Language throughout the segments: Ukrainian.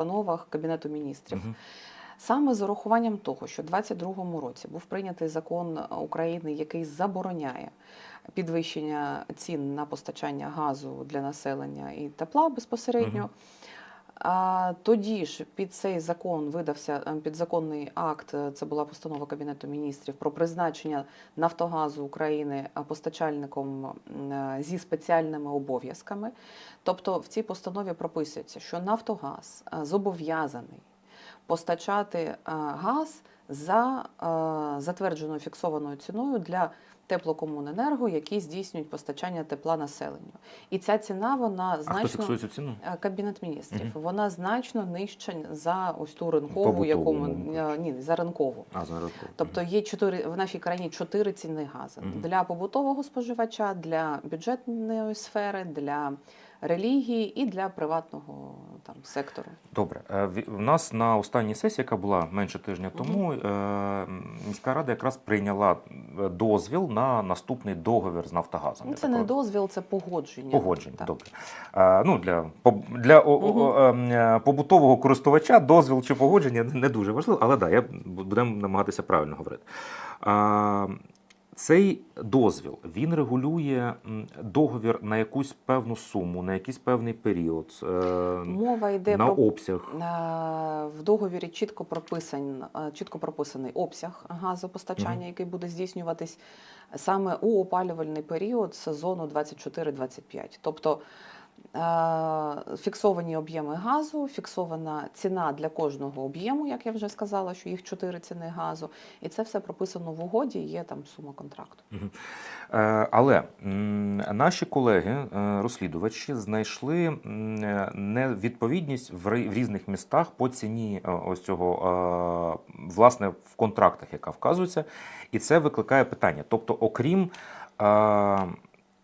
постановах Кабінету міністрів. Угу. Саме з урахуванням того, що в 2022 році був прийнятий закон України, який забороняє підвищення цін на постачання газу для населення і тепла безпосередньо. Мгм. Тоді ж під цей закон видався е, підзаконний акт. е, Це була постанова Кабінету міністрів про призначення Нафтогазу України постачальником е, зі спеціальними обов'язками. Тобто в цій постанові прописується, що Нафтогаз е, зобов'язаний постачати газ за е, затвердженою фіксованою ціною для теплокомуненерго, які здійснюють постачання тепла населенню. І ця ціна вона А хто значно фіксує цю ціну? Е, Кабінет міністрів. Мгм. Вона значно нижча за ось ту ринкову, Побутову, яку ми е, ні, за ринкову. А, зараз. Тобто є чотири в нашій країні чотири ціни газу Мгм. для побутового споживача, для бюджетної сфери, для релігії і для приватного там сектору. Добре, Е, в- нас на останній сесії, яка була менше тижня тому, е, міська рада якраз прийняла е, дозвіл на наступний договір з Нафтогазом. Ну, це не дозвіл, це погодження. Погодження, Так. добре. Ну, для для е, побутового користувача дозвіл чи погодження не дуже важливо, але да, я будемо намагатися правильно говорити. Цей дозвіл він регулює договір на якусь певну суму, на якийсь певний період, е, Мова йде на про обсяг. Е, В договірі чітко прописан, е, чітко прописаний обсяг газопостачання, Мгм. який буде здійснюватись саме у опалювальний період сезону 24-25. Тобто фіксовані об'єми газу, фіксована ціна для кожного об'єму, як я вже сказала, що їх чотири ціни газу, і це все прописано в угоді. Є там сума контракту. Е, Але наші колеги, е, знайшли е, невідповідність в різних містах по ціні е, ось цього е, власне в контрактах, яка вказується, і це викликає питання. Тобто, окрім е,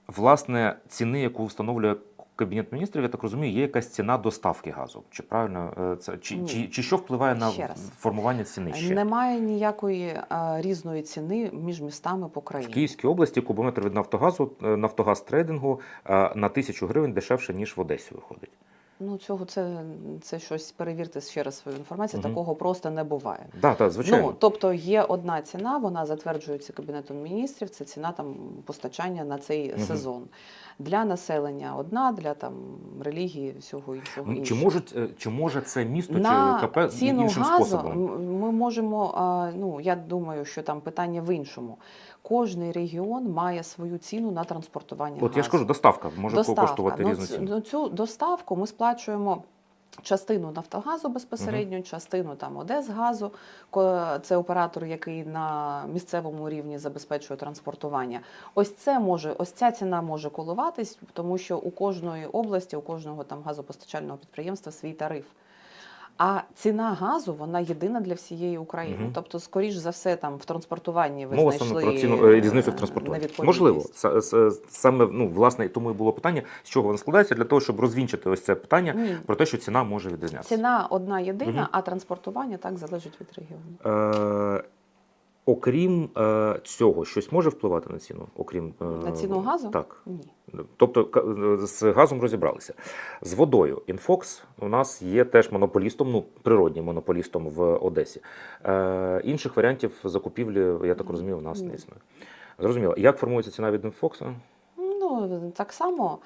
власне ціни, яку встановлює. Кабінет міністрів, я так розумію, є якась ціна доставки газу. Чи правильно е, це чи, Ні. чи, чи що впливає на формування ціни ще? Немає ніякої а, різної ціни між містами по В. Київській області кубометр від Нафтогазу, е, Нафтогаз трейдингу а, на тисячу гривень дешевше, ніж в Одесі виходить. Ну, цього це, це щось перевірте ще раз свою інформацію. Мгм. Такого просто не буває. Так, так, звичайно. Ну, тобто є одна ціна, вона затверджується Кабінетом міністрів. Це ціна там постачання на цей Мгм. сезон. Для населення одна, для там релігії, всього іншого. Ну, чи, іншого. можуть, е, чи може це місто на чи КП ціну іншим газу способом? ми можемо. Ну я думаю, що там питання в іншому. Кожний регіон має свою ціну на транспортування. От газу. я ж кажу, доставка може Доставка. коштувати ну, різну ціну. ну, цю доставку ми сплачуємо. Частину Нафтогазу безпосередньо, частину там Одесгазу, це оператор, який на місцевому рівні забезпечує транспортування. Ось це може, ось ця ціна може коливатись, тому що у кожної області, у кожного там газопостачального підприємства свій тариф. А ціна газу вона єдина для всієї України. Угу. Тобто, скоріш за все, там в транспортуванні ви Мова знайшли саме про ціну е, різницю в е, транспортуванні. Можливо, саме ну власне тому і було питання, з чого вона складається, для того, щоб розвінчити ось це питання Ні. про те, що ціна може відрізнятися. Ціна одна єдина, угу. а транспортування так залежить від регіону. Е, окрім е, цього, щось може впливати на ціну? Окрім е, На ціну газу? Так. Ні. Тобто з газом розібралися. З водою Інфокс у нас є теж монополістом, ну природнім монополістом в Одесі. Е, інших варіантів закупівлі, я так розумію, у нас не існує. Зрозуміло. Як формується ціна від Інфокса? Ну так само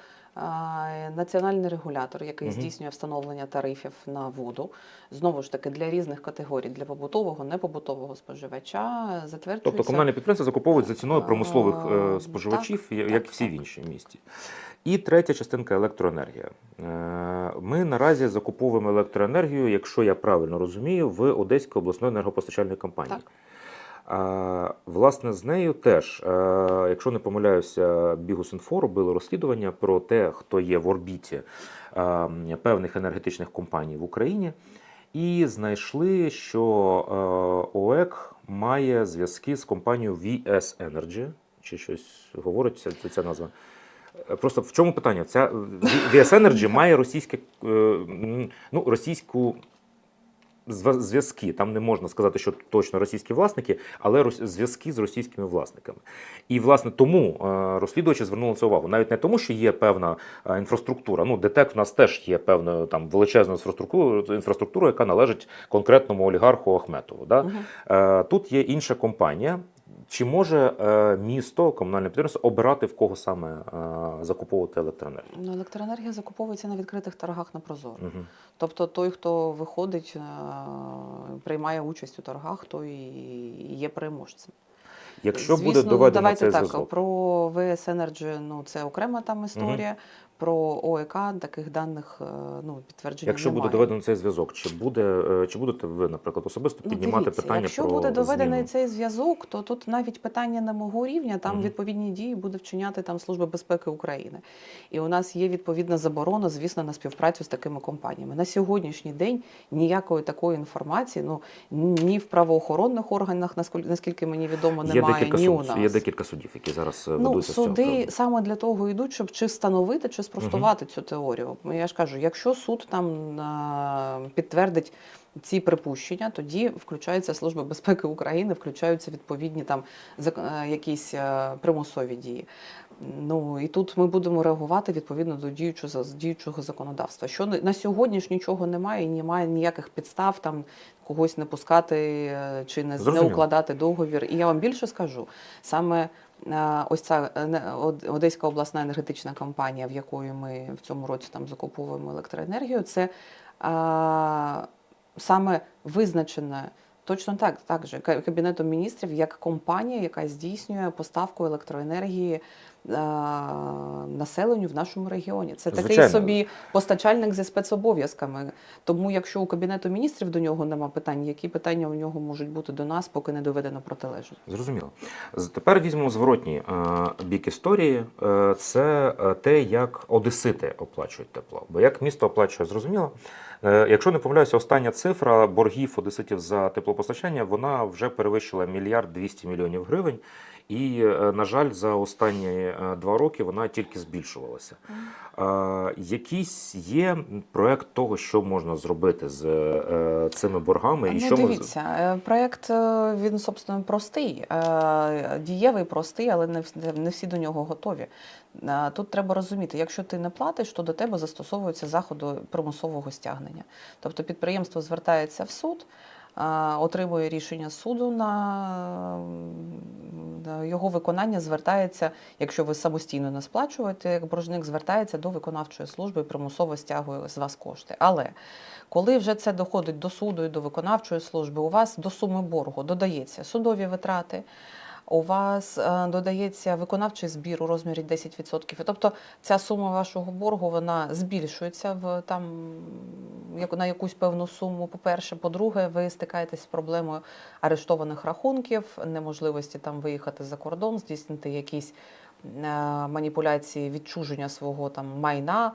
національний регулятор, який Мгм. здійснює встановлення тарифів на воду, знову ж таки для різних категорій, для побутового, непобутового споживача, затверджується. Тобто комунальні підприємства закуповують за ціною промислових е, Е, споживачів, так, я- так, як всі в так. інші місті. І третя частинка електроенергія. Е, Ми наразі закуповуємо електроенергію, якщо я правильно розумію, в Одеської обласної енергопостачальної компанії. Так. Власне, з нею теж, е, якщо не помиляюся, Бігус.Інфо робили розслідування про те, хто є в орбіті е, певних енергетичних компаній в Україні, і знайшли, що е, ОЕК має зв'язки з компанією VS Energy, чи щось говорить ця, назва. Просто в чому питання? Ця VS Energy має російське, ну, російську зв'язки. Там не можна сказати, що точно російські власники, але зв'язки з російськими власниками. І власне тому е, розслідувачі звернули це увагу. Навіть не тому, що є певна е, інфраструктура. Ну, ДТЕК в нас теж є певною там величезною інфраструктурою, інфраструктурою, яка належить конкретному олігарху Ахметову. Да? Е, Тут є інша компанія. Чи може е, місто, комунальне підприємство обирати в кого саме е, закуповувати електроенергію? Ну, електроенергія закуповується на відкритих торгах на Прозоро. Мгм. Тобто той, хто виходить, е, приймає участь у торгах, той і є переможцем. Якщо Звісно, буде доведено давайте цей так, зв'язок, про ВС Energy, ну це окрема там історія. Про ОЕК таких даних е, ну підтвердження якщо немає. буде доведено цей зв'язок, чи буде е, чи будете ви, наприклад, особисто Ну, піднімати дивіться, питання якщо про буде доведений зміну? цей зв'язок, то тут навіть питання не мого рівня, там Мгм. відповідні дії буде вчиняти там Служба безпеки України. І у нас є відповідна заборона, звісно, на співпрацю з такими компаніями. На сьогоднішній день ніякої такої інформації, ну ні в правоохоронних органах, наскільки, наскільки мені відомо, немає декілька ні у нас. є декілька судів, які зараз е, Ну, ведуться з цього суди саме для того йдуть, щоб чи встановити, чи спростувати цю теорію. Я ж кажу, якщо суд там е, підтвердить ці припущення, тоді включається Служба безпеки України, включаються відповідні там е, якісь е, примусові дії. Ну і тут ми будемо реагувати відповідно до діючого діючого законодавства. Що на сьогодні ж нічого немає, і немає ніяких підстав там когось не пускати чи не, не укладати договір. І я вам більше скажу, саме ось ця е, Одеська обласна енергетична компанія, в якої ми в цьому році там закуповуємо електроенергію, це а, саме визначена. Точно так, так же Кабінетом міністрів як компанія, яка здійснює поставку електроенергії населенню в нашому регіоні. Це такий Звичайно. собі постачальник зі спецобов'язками. Тому, якщо у Кабінету міністрів до нього нема питань, які питання у нього можуть бути до нас, поки не доведено протилежне? Зрозуміло. Тепер візьмемо зворотній е, бік історії. Е, це е, те, як одесити оплачують тепло. Бо як місто оплачує, зрозуміло. Е, якщо не помиляюся, остання цифра боргів одеситів за теплопостачання вона вже перевищила мільярд 200 мільйонів гривень. І, е, на жаль, за останні е, два роки вона тільки збільшувалася. Якийсь є проект того, що можна зробити з е, цими боргами, і ну, що дивіться, е, проект він собственно простий, дієвий, простий, але не всі до нього готові. Тут треба розуміти, якщо ти не платиш, то до тебе застосовуються заходи примусового стягнення. Тобто підприємство звертається в суд. Отримує рішення суду на його виконання звертається, якщо ви самостійно не сплачуєте, як боржник звертається до виконавчої служби і примусово стягує з вас кошти. Але коли вже це доходить до суду і до виконавчої служби, у вас до суми боргу додається судові витрати. У вас е, додається виконавчий збір у розмірі 10%. Тобто ця сума вашого боргу вона збільшується в там на якусь певну суму. По-перше, по-друге, ви стикаєтесь з проблемою арештованих рахунків, неможливості там виїхати за кордон, здійснити якісь е, маніпуляції відчуження свого там майна.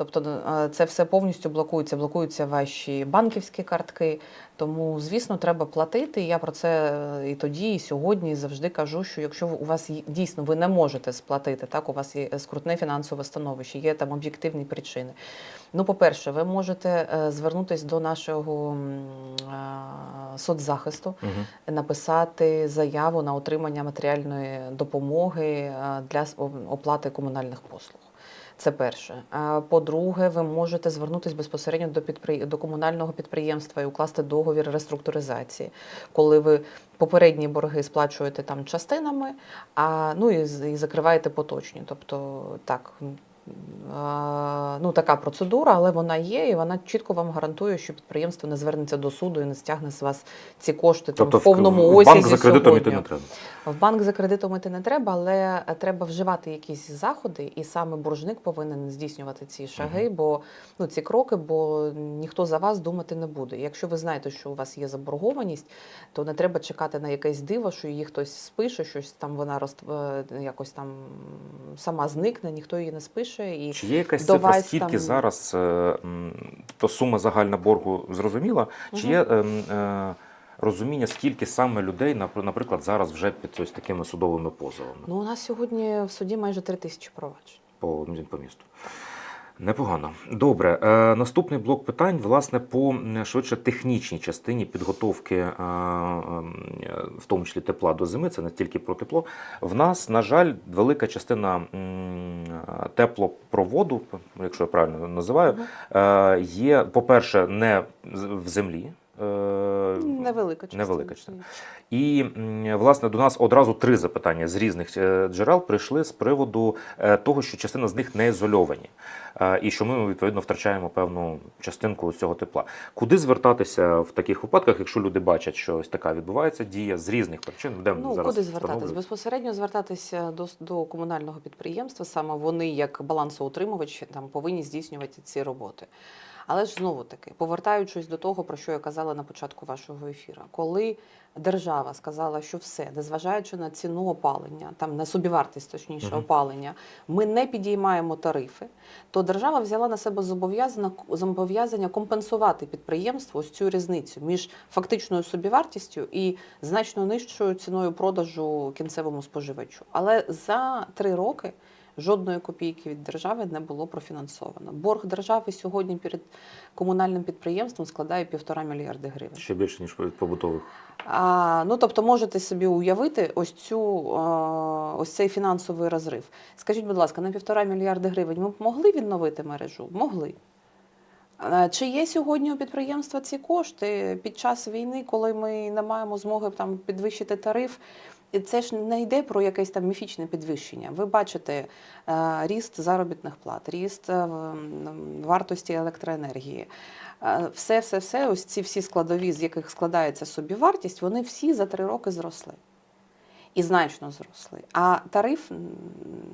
Тобто е, це все повністю блокується, блокуються ваші банківські картки. Тому, звісно, треба платити. Я про це е, і тоді, і сьогодні і завжди кажу, що якщо у вас дійсно ви не можете сплатити, так у вас є скрутне фінансове становище, є там об'єктивні причини. Ну, по-перше, ви можете е, звернутися до нашого е, соцзахисту, Мгм. написати заяву на отримання матеріальної допомоги е, для оплати комунальних послуг. Це перше. Е, По-друге, ви можете звернутися безпосередньо до підпри... до комунального підприємства і укласти договір реструктуризації, коли ви попередні борги сплачуєте там частинами, а ну і, і закриваєте поточні. Тобто так. Ну, така процедура, але вона є, і вона чітко вам гарантує, що підприємство не звернеться до суду і не стягне з вас ці кошти Тобто там, в повному в осязі банк за кредитом йти не треба. В банк за кредитом іти не треба, але е, треба вживати якісь заходи, і саме боржник повинен здійснювати ці шаги, бо ну ці кроки, бо ніхто за вас думати не буде. Якщо ви знаєте, що у вас є заборгованість, то не треба чекати на якесь диво, що її хтось спише, щось там вона роз е, якось там сама зникне, ніхто її не спише. І Чи є якась до цифра, скільки там- зараз е, то сума загальна боргу зрозуміла? Чи є е, е, розуміння, скільки саме людей, наприклад, зараз вже під ось такими судовими позовами ну у нас сьогодні в суді майже три тисячі проваджень. по, по місту? Непогано. Добре. Е, наступний блок питань, власне, по швидше технічній частині підготовки, е, е, в тому числі тепла до зими, це не тільки про тепло. В нас, на жаль, велика частина м, теплопроводу, якщо я правильно називаю, е, є, по-перше, не в землі. е, Невелика частина. невелика частина. І власне до нас одразу три запитання з різних е, джерел прийшли з приводу е, того, що частина з них не ізольовані, е, і що ми відповідно втрачаємо певну частинку цього тепла. Куди звертатися в таких випадках, якщо люди бачать, що ось така відбувається дія з різних причин, де Ну, зараз куди звертатись? Безпосередньо звертатися до, до комунального підприємства. Саме вони, як балансоутримувачі, там повинні здійснювати ці роботи. Але ж знову таки, повертаючись до того, про що я казала на початку вашого ефіру, коли держава сказала, що все, незважаючи на ціну опалення, там на собівартість, точніше, Мгм. опалення, ми не підіймаємо тарифи, то держава взяла на себе зобов'язання зобов'язання компенсувати підприємству ось цю різницю між фактичною собівартістю і значно нижчою ціною продажу кінцевому споживачу. Але за три роки жодної копійки від держави не було профінансовано. Борг держави сьогодні перед комунальним підприємством складає півтора мільярди гривень. ще більше ніж побутових. А, ну тобто можете собі уявити ось цю ось цей фінансовий розрив. Скажіть, будь ласка, на півтора мільярди гривень ми б могли відновити мережу? Могли. Чи є сьогодні у підприємства ці кошти під час війни, коли ми не маємо змоги там підвищити тариф? І це ж не йде про якесь там міфічне підвищення. Ви бачите е, ріст заробітних плат, ріст е, вартості електроенергії. Е, Все, все, все, ось ці всі складові, з яких складається собівартість, вони всі за три роки зросли. І значно зросли. А тариф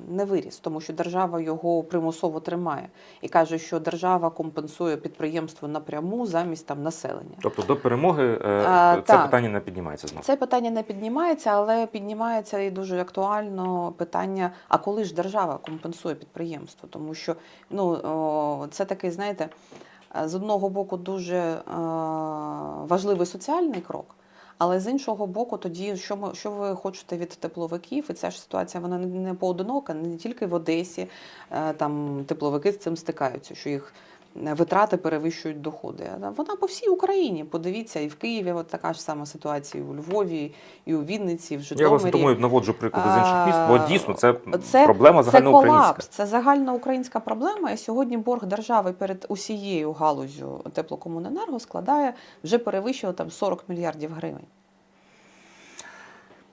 не виріс, тому що держава його примусово тримає і каже, що держава компенсує підприємство напряму замість там населення. Тобто до перемоги е, А, це так. питання не піднімається знову. Це питання не піднімається, але піднімається і дуже актуально питання: а коли ж держава компенсує підприємство? Тому що ну це такий, знаєте, з одного боку дуже е, важливий соціальний крок. Але з іншого боку, тоді що ми що ви хочете від тепловиків? І ця ж ситуація вона не, поодинока, не тільки в Одесі. е, Там тепловики з цим стикаються, що їх витрати перевищують доходи. Вона по всій Україні. Подивіться, і в Києві от така ж сама ситуація, і у Львові, і у Вінниці, в Я власне Житомирі. тому наводжу приклади з інших міст, бо дійсно це, це- проблема Це колапс, це загальноукраїнська проблема. І сьогодні борг держави перед усією галузю теплокомуненерго складає вже перевищило там 40 мільярдів гривень.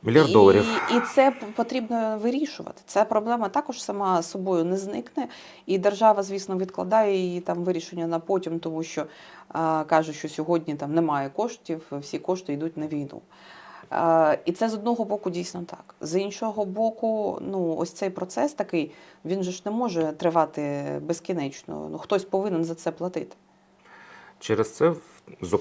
Мільярд доларів. І це потрібно вирішувати. Ця проблема також сама собою не зникне. І держава, звісно, відкладає її там вирішення на потім, тому що а, каже, що сьогодні там немає коштів, всі кошти йдуть на війну. А, і це з одного боку дійсно так. З іншого боку, ну ось цей процес такий, він же ж не може тривати безкінечно. Ну хтось повинен за це платити. Через це, зокрема.